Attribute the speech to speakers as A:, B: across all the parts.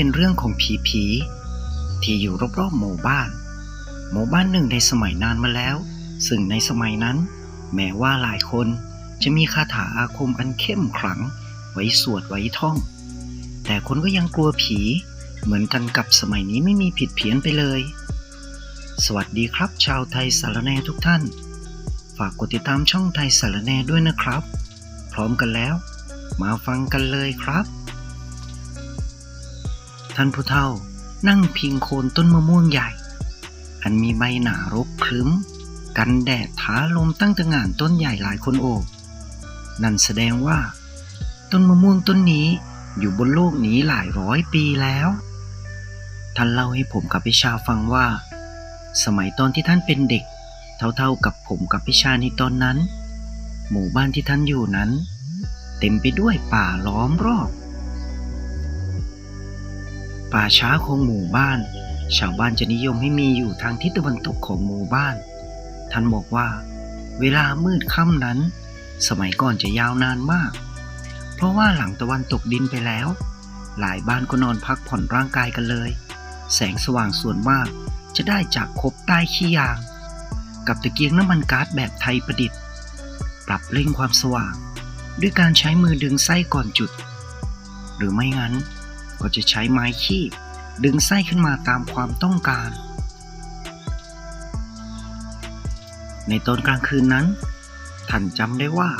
A: เป็นเรื่องของผีผีๆที่อยู่รอบๆหมู่บ้าน หมู่บ้านหนึ่งในสมัยนานมาแล้ว ซึ่งในสมัยนั้น แม้ว่าหลายคนจะมีคาถาอาคมอันเข้มขลัง ไว้สวดไว้ท่อง แต่คนก็ยังกลัวผี เหมือนกันกับสมัยนี้ไม่มีผิดเพี้ยนไปเลย สวัสดีครับชาวไทยสารแนทุกท่าน ฝากกดติดตามช่องไทยสารแนด้วยนะครับ พร้อมกันแล้ว มาฟังกันเลยครับ ท่านผู้เฒ่า นั่งพิงโคนต้นมะม่วงใหญ่ อันมีใบหนารกครึ้ม กันแดดท้าลมตั้งตะงานต้นใหญ่หลายคนโอบนั่นแสดงว่า ต้นมะม่วงต้นนี้อยู่บนโลกนี้หลายร้อยปีแล้ว ท่านเล่าให้ผมกับพิชาฟังว่า สมัยตอนที่ท่านเป็นเด็ก เท่าๆกับผมกับพิชาในตอนนั้น หมู่บ้านที่ท่านอยู่นั้น เต็มไปด้วยป่าล้อมรอบ ป่าช้าของหมู่บ้าน ชาวบ้านจะนิยมให้มีอยู่ทางทิศตะวันตกของหมู่บ้าน ท่านบอกว่า เวลามืดค่ำนั้น สมัยก่อนจะยาวนานมาก เพราะว่าหลังตะวันตกดินไปแล้ว หลายบ้านก็นอนพักผ่อนร่างกายกันเลย แสงสว่างส่วนมากจะได้จากคบใต้ขี้ยาง กับตะเกียงน้ำมันก๊าซแบบไทยประดิษฐ์ ปรับเร่งความสว่าง ด้วยการใช้มือดึงไส้ก่อนจุด หรือไม่งั้น ก็จะใช้ไม้คีบดึงไส้ขึ้นมาตามความต้องการ ในตอนกลางคืนนั้น ท่านจำได้ว่า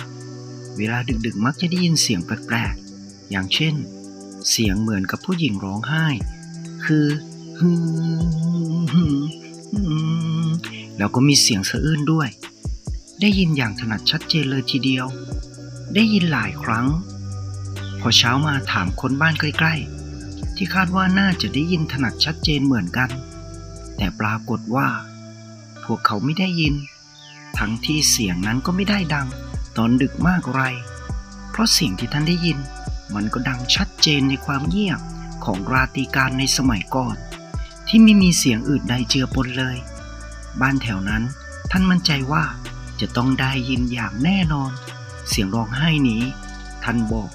A: เวลาดึกๆมักจะได้ยินเสียงแปลกๆ อย่างเช่น เสียงเหมือนกับผู้หญิงร้องไห้ คือฮึมฮึมฮึมแล้วก็มีเสียงสะอื้นด้วย ได้ยินอย่างถนัดชัดเจนเลยทีเดียว ได้ยินหลายครั้ง พอเช้ามาถามคนบ้านใกล้ ๆ ที่คาดว่าน่าจะได้ยินถนัดชัดเจนเหมือนกัน แต่ปรากฏว่า พวกเขาไม่ได้ยิน ทั้งที่เสียงนั้นก็ไม่ได้ดัง ตอนดึกมากไร เพราะเสียงที่ท่านได้ยิน มันก็ดังชัดเจนในความเงียบของราตรีการในสมัยก่อน ที่ไม่มีเสียงอื่นใดเจือปนเลย บ้านแถวนั้นท่านมั่นใจว่าจะต้องได้ยินอย่างแน่นอน เสียงร้องไห้นี้ ท่านบอก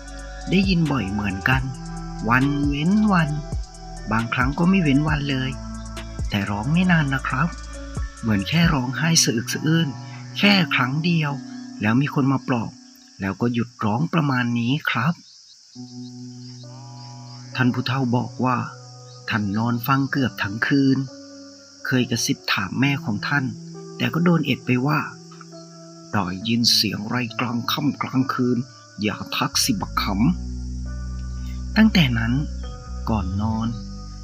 A: ได้ยินบ่อยเหมือนกัน วันเว้นวัน บางครั้งก็ไม่เว้นวันเลย แต่ร้องไม่นานนะครับ เหมือนแค่ร้องไห้สะอึกสะอื้นแค่ครั้งเดียว แล้วมีคนมาปลอบ แล้วก็หยุดร้องประมาณนี้ครับ ท่านผู้เฒ่าบอกว่า ท่านนอนฟังเกือบทั้งคืน เคยกระซิบถามแม่ของท่าน แต่ก็โดนเอ็ดไปว่าได้ยินเสียงไรกลางค่ำกลางคืน อย่าทักสิบักขำ ตั้งแต่นั้นก่อนนอน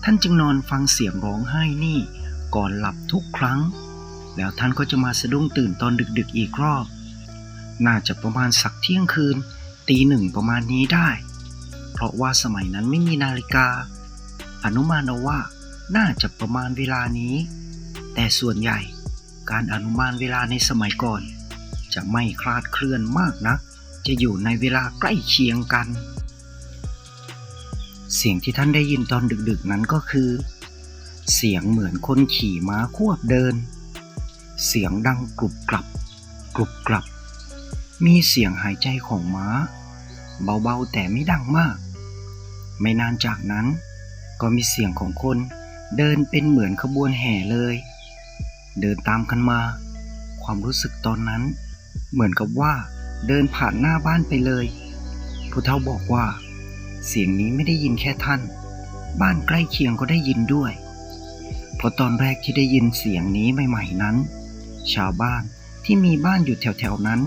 A: ท่านจึงนอนฟังเสียงร้องไห้นี่ ก่อนหลับทุกครั้ง แล้วท่านก็จะมาสะดุ้งตื่นตอนดึกๆอีกรอบ น่าจะประมาณสักเที่ยงคืน ตีหนึ่งประมาณนี้ได้ เพราะว่าสมัยนั้นไม่มีนาฬิกา อนุมานเอาว่าน่าจะประมาณเวลานี้ แต่ส่วนใหญ่การอนุมานเวลาในสมัยก่อน จะไม่คลาดเคลื่อนมากนัก จะอยู่ในเวลาใกล้เคียงกัน เสียงที่ท่านได้ยินตอนดึกๆนั้นก็คือ เสียงเหมือนคนขี่ม้าควบเดิน เสียงดังกรุบกรับ กรุบกรับ มีเสียงหายใจของม้า เบาๆแต่ไม่ดังมาก ไม่นานจากนั้น ก็มีเสียงของคนเดินเป็นเหมือนขบวนแห่เลย เดินตามกันมา ความรู้สึกตอนนั้น เหมือนกับว่าเดินผ่านหน้าบ้านไปเลยผู้เฒ่าบอกว่า เสียงนี้ไม่ได้ยินแค่ท่าน บ้านใกล้เคียงก็ได้ยินด้วย เพราะตอนแรกที่ได้ยินเสียงนี้ใหม่ๆนั้น ชาวบ้านที่มีบ้านอยู่แถวๆนั้น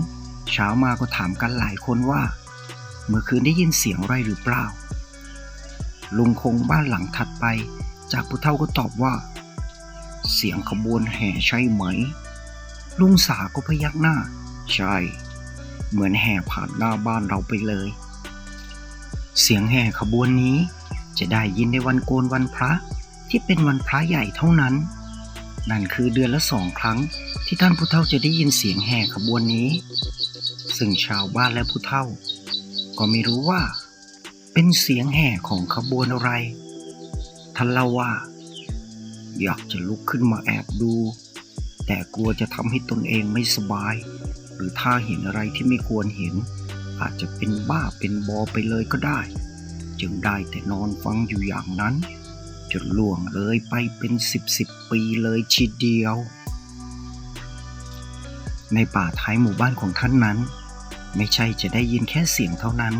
A: เช้ามาก็ถามกันหลายคนว่า เมื่อคืนได้ยินเสียงไรหรือเปล่า ลุงคงบ้านหลังถัดไป จากผู้เฒ่าก็ตอบว่า เสียงขบวนแห่ใช่ไหม ลุงสาก็พยักหน้า ใช่ เหมือนแห่ผ่านหน้าบ้านเราไปเลย เสียงแห่ขบวนนี้จะได้ยินในวันโกนวันพระที่เป็นวันพระใหญ่เท่านั้น นั่นคือเดือนละสองครั้งที่ท่านผู้เฒ่าจะได้ยินเสียงแห่ขบวนนี้ ซึ่งชาวบ้านและผู้เฒ่า ก็ไม่รู้ว่า เป็นเสียงแห่ของขบวนอะไร ท่านเล่าว่า อยากจะลุกขึ้นมาแอบดู แต่กลัวจะทำให้ตนเองไม่สบาย หรือถ้าเห็นอะไรที่ไม่ควรเห็น อาจจะเป็นบ้าเป็นบอไปเลยก็ได้ จึงได้แต่นอนฟังอยู่อย่างนั้นจนล่วงเลยไปเป็นสิบสิบปีเลยทีเดียว ในป่าท้ายหมู่บ้านของท่านนั้น ไม่ใช่จะได้ยินแค่เสียงเท่านั้น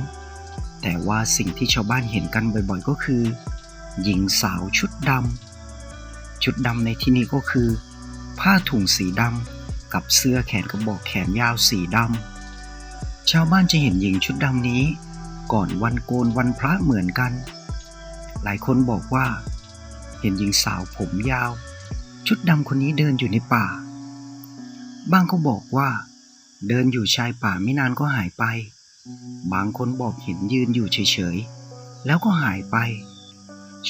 A: แต่ว่าสิ่งที่ชาวบ้านเห็นกันบ่อยๆก็คือ หญิงสาวชุดดำชุดดำในที่นี้ก็คือ ผ้าถุงสีดำกับเสื้อแขนกระบอกแขนยาวสีดำ ชาวบ้านจะเห็นหญิงชุดดำนี้ ก่อนวันโกนวันพระเหมือนกัน หลายคนบอกว่า เห็นหญิงสาวผมยาว ชุดดำคนนี้เดินอยู่ในป่า บางก็บอกว่า เดินอยู่ชายป่าไม่นานก็หายไป บางคนบอกเห็นยืนอยู่เฉยๆ แล้วก็หายไป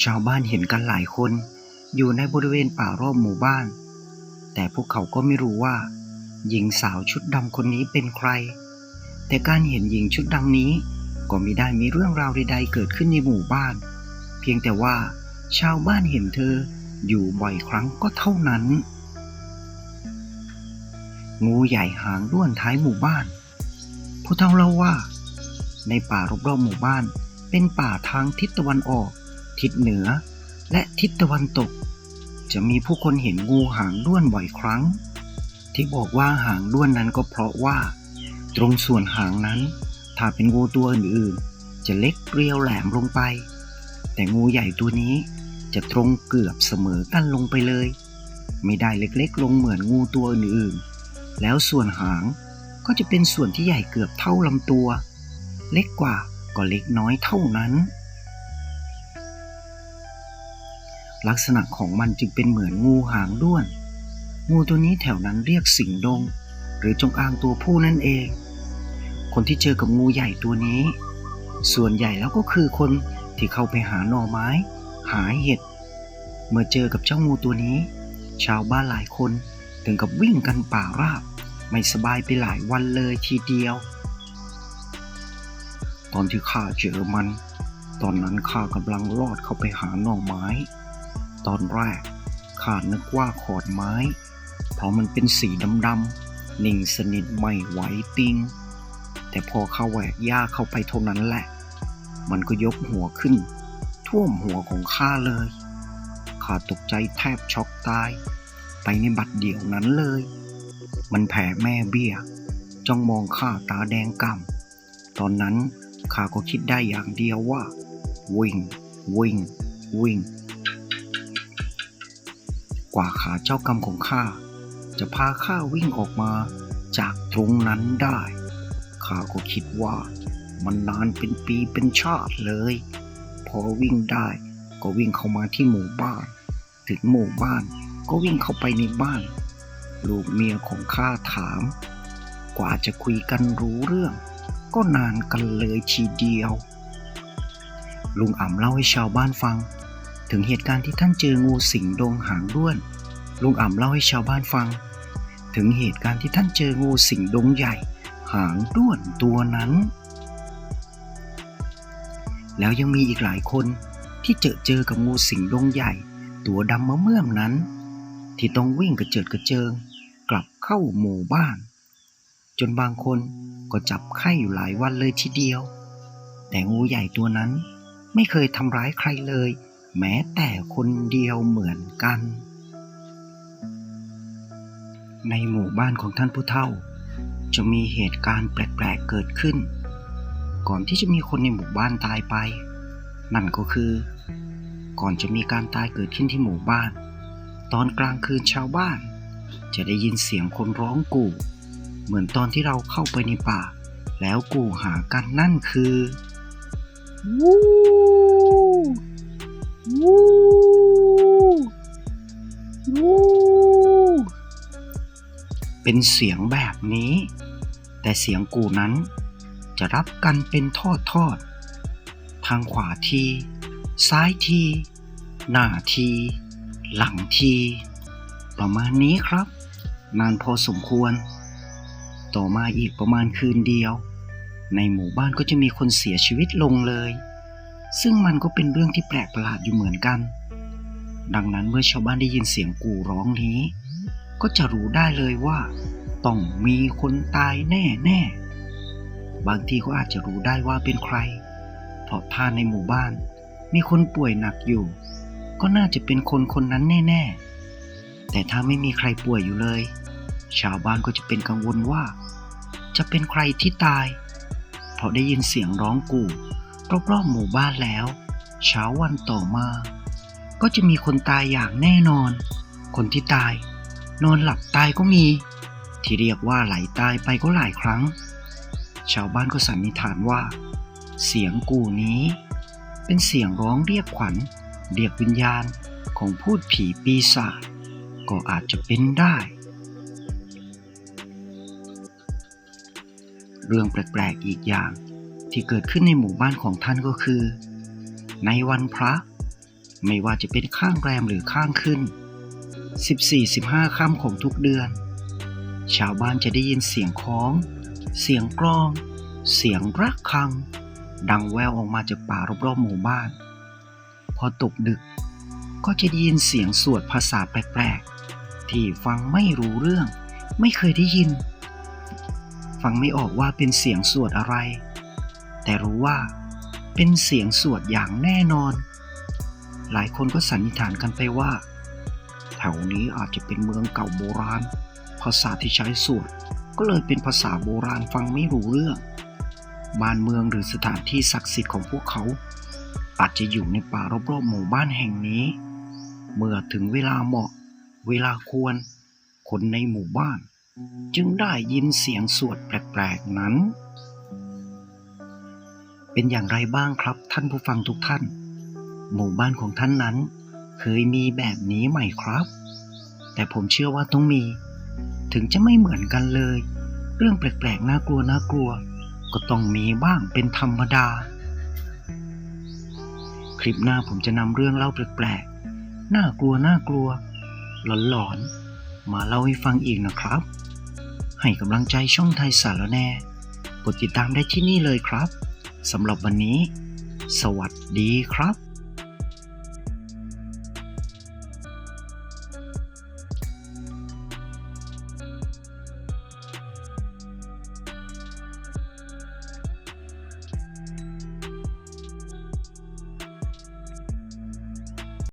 A: ชาวบ้านเห็นกันหลายคน อยู่ในบริเวณป่ารอบหมู่บ้าน แต่พวกเขาก็ไม่รู้ว่า หญิงสาวชุดดำคนนี้เป็นใคร แต่การเห็นหญิงชุดดำนี้ ก็ไม่ได้มีเรื่องราวใดๆเกิดขึ้นในหมู่บ้าน เพียงแต่ว่า ชาวบ้านเห็นเธออยู่บ่อยครั้งก็เท่านั้น งูใหญ่หางด้วนท้ายหมู่บ้านผู้เฒ่าเล่าว่า ในป่ารอบๆหมู่บ้าน เป็นป่าทางทิศตะวันออก ทิศเหนือ และทิศตะวันตก จะมีผู้คนเห็นงูหางด้วนบ่อยครั้ง ที่บอกว่าหางด้วนนั้นก็เพราะว่า ตรงส่วนหางนั้น ถ้าเป็นงูตัวอื่นๆ จะเล็กเรียวแหลมลงไป แต่งูใหญ่ตัวนี้จะตรงเกือบเสมอกันลงไปเลย ไม่ได้เล็กๆ ลงเหมือนงูตัวอื่นๆ แล้วส่วนหางก็จะเป็นส่วนที่ใหญ่เกือบเท่าลำตัว เล็กกว่าก็เล็กน้อยเท่านั้น ลักษณะของมันจึงเป็นเหมือนงูหางด้วน งูตัวนี้แถวนั้นเรียกสิงดง หรือจงอางตัวผู้นั่นเอง คนที่เจอกับงูใหญ่ตัวนี้ ส่วนใหญ่แล้วก็คือคนที่เข้าไปหาหน่อไม้ หาเห็ด เมื่อเจอกับเจ้างูตัวนี้ ชาวบ้านหลายคนถึงกับวิ่งกันป่าราบ ไม่สบายไปหลายวันเลยทีเดียว ตอนที่ข้าเจอมัน ตอนนั้นข้ากำลังลอดเข้าไปหาหน่อไม้ ตอนแรกข้านึกว่าขอนไม้ เพราะมันเป็นสีดำๆนิ่งสนิทไม่ไหวติง แต่พอเข้าแหวกหญ้าเข้าไปเท่านั้นแหละ มันก็ยกหัวขึ้น ท่วมหัวของข้าเลยข้าตกใจแทบช็อกตาย ไปในบัดเดียวนั้นเลย มันแผ่แม่เบี้ย จ้องมองข้าตาแดงก่ำตอนนั้นข้าก็คิดได้อย่างเดียวว่า วิ่ง วิ่ง วิ่ง กว่าขาเจ้ากรรมของข้าจะพาข้าวิ่งออกมาจากตรงนั้นได้ ข้าก็คิดว่า มันนานเป็นปีเป็นชาติเลย พอวิ่งได้ก็วิ่งเข้ามาที่หมู่บ้าน ถึงหมู่บ้านก็วิ่งเข้าไปในบ้าน ลูกเมียของข้าถาม กว่าจะคุยกันรู้เรื่อง ก็นานกันเลยทีเดียว ลุงอ่ำเล่าให้ชาวบ้านฟัง ถึงเหตุการณ์ที่ท่านเจองูสิงดงหางด้วน ลุงอ่ำเล่าให้ชาวบ้านฟัง ถึงเหตุการณ์ที่ท่านเจองูสิงดงใหญ่ หางด้วนตัวนั้น แล้วยังมีอีกหลายคนที่เจอเจอกับงูสิงดงใหญ่ ตัวดำมะเมื่อมนั้น ที่ต้องวิ่งกระเจิดกระเจิง กลับเข้าหมู่บ้าน จนบางคนก็จับไข้อยู่หลายวันเลยทีเดียว แต่งูใหญ่ตัวนั้นไม่เคยทำร้ายใครเลย แม้แต่คนเดียวเหมือนกัน ในหมู่บ้านของท่านผู้เฒ่า จะมีเหตุการณ์แปลกๆเกิดขึ้น ก่อนที่จะมีคนในหมู่บ้านตายไป นั่นก็คือ ก่อนจะมีการตายเกิดขึ้นที่หมู่บ้าน ตอนกลางคืนชาวบ้าน จะได้ยินเสียงคนร้องกู่ เหมือนตอนที่เราเข้าไปในป่า แล้วกู่หากันนั่นคือวู้วู้วู้ เป็นเสียงแบบนี้ แต่เสียงกูนั้นจะรับกันเป็นทอดทอด ทางขวาที ซ้ายที หน้าที หลังที ประมาณนี้ครับ นานพอสมควร ต่อมาอีกประมาณคืนเดียว ในหมู่บ้านก็จะมีคนเสียชีวิตลงเลย ซึ่งมันก็เป็นเรื่องที่แปลกประหลาดอยู่เหมือนกัน ดังนั้นเมื่อชาวบ้านได้ยินเสียงกูร้องนี้ ก็จะรู้ได้เลยว่า ต้องมีคนตายแน่แน่บางทีก็อาจจะรู้ได้ว่าเป็นใคร เพราะถ้าในหมู่บ้าน มีคนป่วยหนักอยู่ ก็น่าจะเป็นคนคนนั้นแน่ ๆ แต่ถ้าไม่มีใครป่วยอยู่เลย ชาวบ้านก็จะเป็นกังวลว่า จะเป็นใครที่ตาย เพราะได้ยินเสียงร้องกู่รอบๆหมู่บ้านแล้ว เช้าวันต่อมา ก็จะมีคนตายอย่างแน่นอน คนที่ตาย นอนหลับตายก็มี ที่เรียกว่าไหลตายไปก็หลายครั้ง ชาวบ้านก็สันนิษฐานว่า เสียงกูนี้ เป็นเสียงร้องเรียกขวัญ เรียกวิญญาณของพูดผีปีศาจก็อาจจะเป็นได้ เรื่องแปลกๆอีกอย่างที่เกิดขึ้นในหมู่บ้านของท่านก็คือ ในวันพระ ไม่ว่าจะเป็นข้างแรมหรือข้างขึ้น 14-15 ค่ำของทุกเดือน ชาวบ้านจะได้ยินเสียงคล้อง เสียงกลอง เสียงรักคัง ดังแววออกมาจากป่ารอบๆหมู่บ้าน พอตกดึกก็จะได้ยินเสียงสวดภาษาแปลกๆ ที่ฟังไม่รู้เรื่อง ไม่เคยได้ยิน ฟังไม่ออกว่าเป็นเสียงสวดอะไร แต่รู้ว่าเป็นเสียงสวดอย่างแน่นอน หลายคนก็สันนิษฐานกันไปว่า ถวนี้อาจจะเป็นเมืองเก่าโบราณ ภาษาที่ใช้สวดก็เลยเป็นภาษาโบราณฟังไม่รู้เรื่อง บ้านเมืองหรือสถานที่ศักดิ์สิทธิ์ของพวกเขา อาจจะอยู่ในป่ารอบๆหมู่บ้านแห่งนี้ เมื่อถึงเวลาเหมาะ เวลาควร คนในหมู่บ้าน จึงได้ยินเสียงสวดแปลกๆนั้น เป็นอย่างไรบ้างครับท่านผู้ฟังทุกท่าน หมู่บ้านของท่านนั้น เคยมีแบบนี้ไหมครับ แต่ผมเชื่อว่าต้องมี ถึงจะไม่เหมือนกันเลย เรื่องแปลกๆน่ากลัวน่ากลัว ก็ต้องมีบ้างเป็นธรรมดา คลิปหน้าผมจะนำเรื่องเล่าแปลกๆน่ากลัวน่ากลัว หลอนๆ มาเล่าให้ฟังอีกนะครับ ให้กำลังใจช่องไทยสารแน่กดติดตามได้ที่นี่เลยครับสำหรับวันนี้ สวัสดีครับ